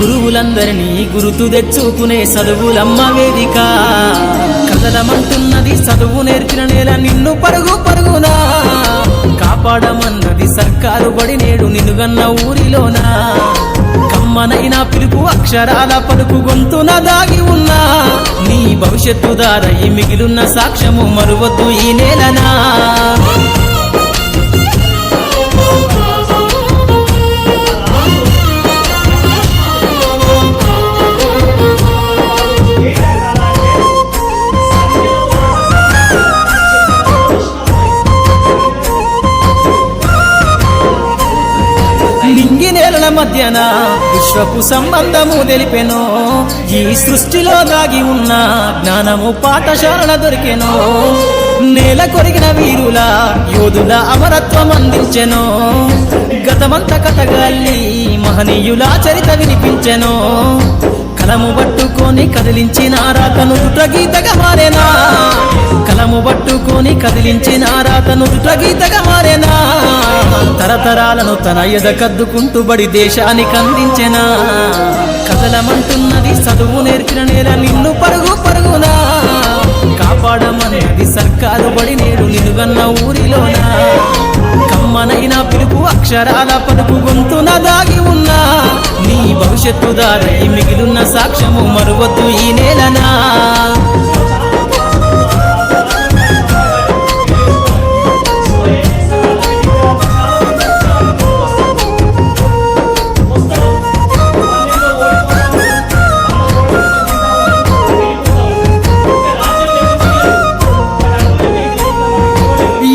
గురువులందరినీ గురుతు తెచ్చుకునే చదువులమ్మ వేదిక. కదలమంటున్నది చదువు నేర్చిన నేల నిన్ను పరుగు పరుగునా. కాపాడమన్నది సర్కారు బడి నేడు నిలుగన్న ఊరిలోనా. కమ్మనైనా పిలుపు అక్షరాల పలుకు గొంతున దాగి ఉన్నా. నీ భవిష్యత్తు దారయి మిగిలున్న సాక్ష్యము మరువద్దు ఈ నేలనా. నేలల మధ్యన విశ్వపు సంబంధము తెలిపెను ఈ సృష్టిలో దాగి ఉన్న జ్ఞానము పాఠశాలల దొరికెను నేల కొరిగిన వీరుల యోధుల అమరత్వం అందించెను గతమంత కథగాల్లి మహనీయుల చరిత వినిపించెను కలము పట్టుకొని కదిలించిన రాతను గీతగా మారేనా? కలము పట్టుకొని కదిలించిన రాతను గీతగా మారేనా? తరతరాలను తన ఎద కద్దుకుంటూ బడి దేశానికి అందించెనా కదలమంటున్నది చదువు నేర్చిన నేల నిన్ను పరుగు పరుగునా? కాపాడమనేది సర్కారు బడి నేడు నిలుగన్న ఊరిలోనా? కమ్మనైన పిలుపు అక్షరాల పలుపు గొంతున దాగి ఉన్నా? నీ భవిష్యత్తు దారి మిగిలున్న సాక్ష్యము మరువద్దు ఈ నేలనా?